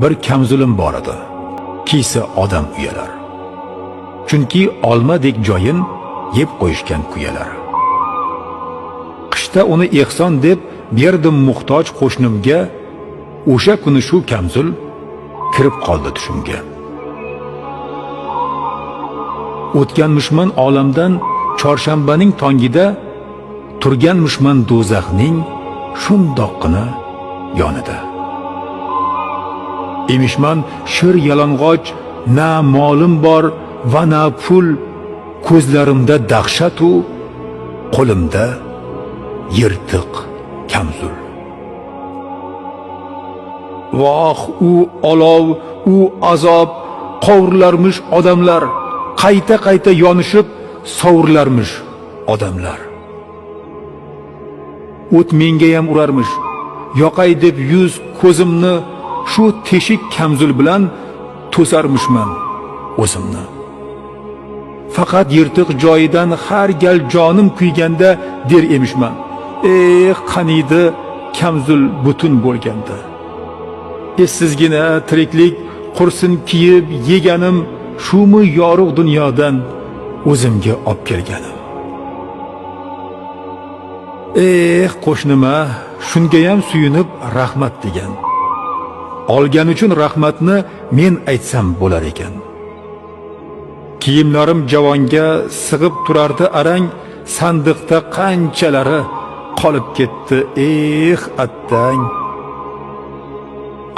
bir kamzulim bor edi. Kiysa odam uyalar. Chunki olmadek joyin yeb qo'yishgan kuyalar. Qishda uni ehson deb berdim muhtoj qo'shnimga o'sha kuni shu kamzul kirib qoldi tushimga. O'tganmishman olamdan chorshanbaning tongida turganmishman do'zaxning shundoqqina yonida. Emishman shir yalang'och na molim bor va na pul ko'zlarimda dahshatu qo'limda yirtiq kamzul. Voh u olov u azob qovurilarmish odamlar qayta qayta yonishib sovurilarmish odamlar. O't mengayam urarmish yoqay deb yuz ko'zimni shu teshik kamzul bilan to'sarmishman o'zimni. Faqat yirtiq joyidan har gal jonim kuyganda der emishman eh qaniydi kamzul butun bo'lganda. Essizgina tiriklik qursin kiyib yeganim shumi yorug' dunyodan o'zimga olib kelganim. Eh qo'shnima shungayam suyunib rahmat degan olgani uchun rahmatni men aytsam bo'lar ekan. Kiyimlarim javonga sig'ib turardi arang sandiqda qanchalari qolib ketdi eh attang.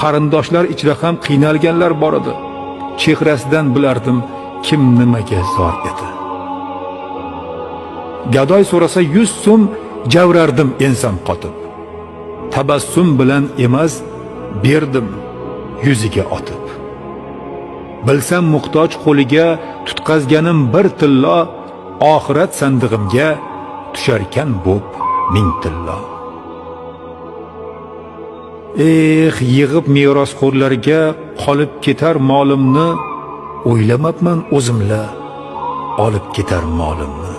Qarindoshlar ichida ham qiynalganlar bor edi. Chehrasidan bilardim kim nimaga zor edi. Gadoy so'rasa yuz so'm javrardim ensam qotib. Tabassum bilan emas berdim yuziga otib. Bilsam muhtoj qo'liga tutqazganim bir tillo oxirat sandig'imga tusharkan bo'p ming tillo. Eh yig'ib merosxo'rlarga qolib ketar molimni o'ylamabman o'zimla olib ketar molimni.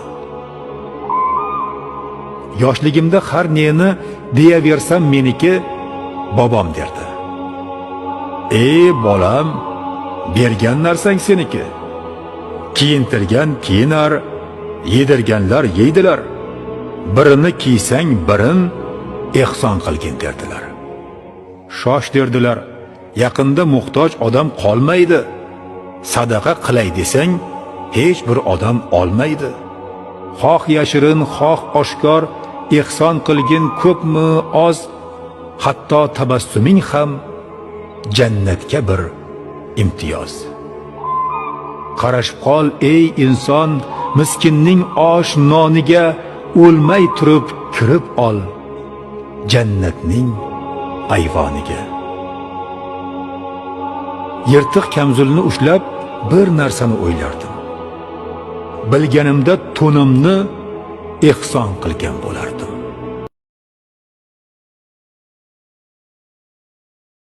Yoshligimda har neni deyaversam meniki bobom derdi. Ey bolam bergan narsang seniki. Kiyintirgan kiyinar yedirganlar yeydilar. Birini kiysang birin ehson qilgin derdilar. Shosh derdilar yaqinda muhtoj odam qolmaydi. Sadaqa qilay desang hech bir odam olmaydi. Xoh yashirin xoh oshkor ehson qilgin ko'pmi oz hatto tabassuming ham jannatga bir imtiyoz. Qarashib qol ey inson miskinning osh noniga o'lmay turib kirib ol jannatning ayvoniga. Yirtiq kamzulni ushlab bir narsani o'ylardim. Bilganimda to'nimni ehson qilgan bo'lardim.